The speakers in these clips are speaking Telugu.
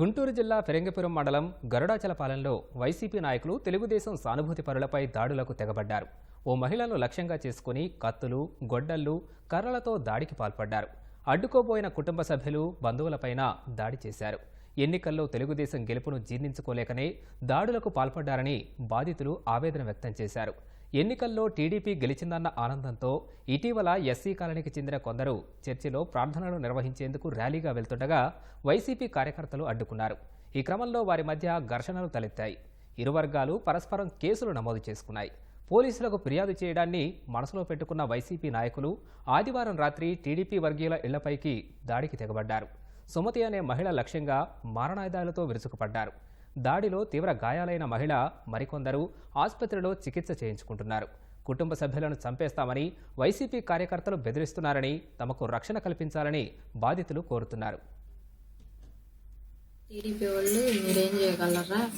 గుంటూరు జిల్లా ఫిరంగిపురం మండలం గరుడాచలపాలెంలో వైసీపీ నాయకులు తెలుగుదేశం సానుభూతి పరులపై దాడులకు తెగబడ్డారు. ఓ మహిళను లక్ష్యంగా చేసుకుని కత్తులు గొడ్డళ్ళు కర్రలతో దాడికి పాల్పడ్డారు. అడ్డుకోబోయిన కుటుంబ సభ్యులు బంధువులపైన దాడి చేశారు. ఎన్నికల్లో తెలుగుదేశం గెలుపును జీర్ణించుకోలేకనే దాడులకు పాల్పడ్డారని బాధితులు ఆవేదన వ్యక్తం చేశారు. ఎన్నికల్లో టీడీపీ గెలిచిందన్న ఆనందంతో ఇటీవల ఎస్సీ కాలనీకి చెందిన కొందరు చర్చిలో ప్రార్థనలు నిర్వహించేందుకు ర్యాలీగా వెళ్తుండగా వైసీపీ కార్యకర్తలు అడ్డుకున్నారు. ఈ క్రమంలో వారి మధ్య ఘర్షణలు తలెత్తాయి. ఇరు వర్గాలు పరస్పరం కేసులు నమోదు చేసుకున్నాయి. పోలీసులకు ఫిర్యాదు చేయడాన్ని మనసులో పెట్టుకున్న వైసీపీ నాయకులు ఆదివారం రాత్రి టీడీపీ వర్గీయుల ఇళ్ళపైకి దాడికి తెగబడ్డారు. సుమతి అనే మహిళ లక్ష్యంగా మారణాయుధాలతో విరుచుకుపడ్డారు. దాడిలో తీవ్ర గాయాలైన మహిళ మరికొందరు ఆసుపత్రిలో చికిత్స చేయించుకుంటున్నారు. కుటుంబ సభ్యులను చంపేస్తామని వైసీపీ కార్యకర్తలు బెదిరిస్తున్నారని తమకు రక్షణ కల్పించాలని బాధితులు కోరుతున్నారు. టీడీపీ వాళ్ళు మీరేం చేయగలరా?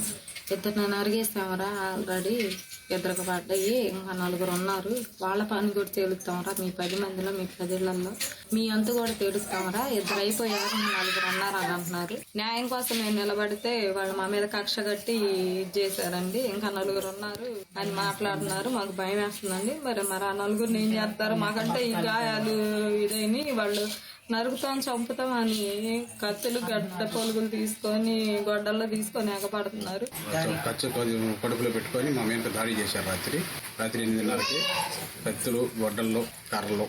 ఇద్దరు నేను అరిగేస్తామరా ఆల్రెడీ? ఇద్దరికి పడ్డాయి. ఇంకా నలుగురు ఉన్నారు. వాళ్ళ పని కూడా తేలుస్తామరా మీ పది మందిలో మీ ప్రజలలో మీ అంతు కూడా తేలుస్తామరా ఇద్దరు అయిపోయారు. నలుగురు ఉన్నారు అని అంటున్నారు. న్యాయం కోసం మేము నిలబడితే వాళ్ళు మా మీద కక్ష కట్టి ఇది చేశారండి. ఇంకా నలుగురు ఉన్నారు. అని మాట్లాడుతున్నారు. మాకు భయం వేస్తుందండి. మరి మరి ఆ నలుగురిని ఏం చేస్తారు? మాకంటే ఈ గాయాలు ఇదైని వాళ్ళు నరుకుతాం చంపుతాం అని కత్తులు గడ్డ పొలుగులు తీసుకొని గొడ్డల్లో తీసుకొని ఎగపడుతున్నారు ఖర్చు కడుపులో పెట్టుకొని మా మీద దాడి చేశారు రాత్రి. రాత్రి ఎనిమిదిన్నరకి కత్తులు గొడ్డల్లో కర్రలు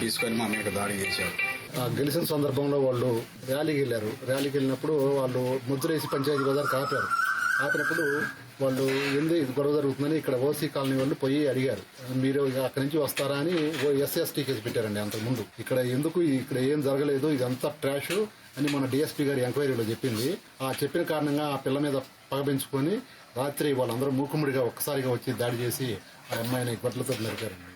తీసుకొని మా మీద దాడి చేశారు. ఆ గెలిచిన సందర్భంలో వాళ్ళు ర్యాలీకి వెళ్ళారు. ర్యాలీకి వెళ్ళినప్పుడు వాళ్ళు ముద్రేసి పంచాయతీ బజార్కి ఆపారు ఆపినప్పుడు వాళ్ళు ఏంది ఇది గొడవ జరుగుతుందని ఇక్కడ ఓసీ కాలనీ వాళ్ళు పోయి అడిగారు. మీరు ఇక అక్కడి నుంచి వస్తారా అని ఓ ఎస్ఎస్టీ కేసు పెట్టారండి అంతకుముందు. ఇక్కడ ఎందుకు ఇక్కడ ఏం జరగలేదు ఇదంతా ట్రాష్ అని మన డిఎస్పీ గారి ఎంక్వైరీలో చెప్పింది. ఆ చెప్పిన కారణంగా ఆ పిల్ల మీద పగ పెంచుకొని రాత్రి వాళ్ళందరూ మూకుముడిగా ఒక్కసారిగా వచ్చి దాడి చేసి ఆ అమ్మాయిని గొడ్లతో నరికారండి.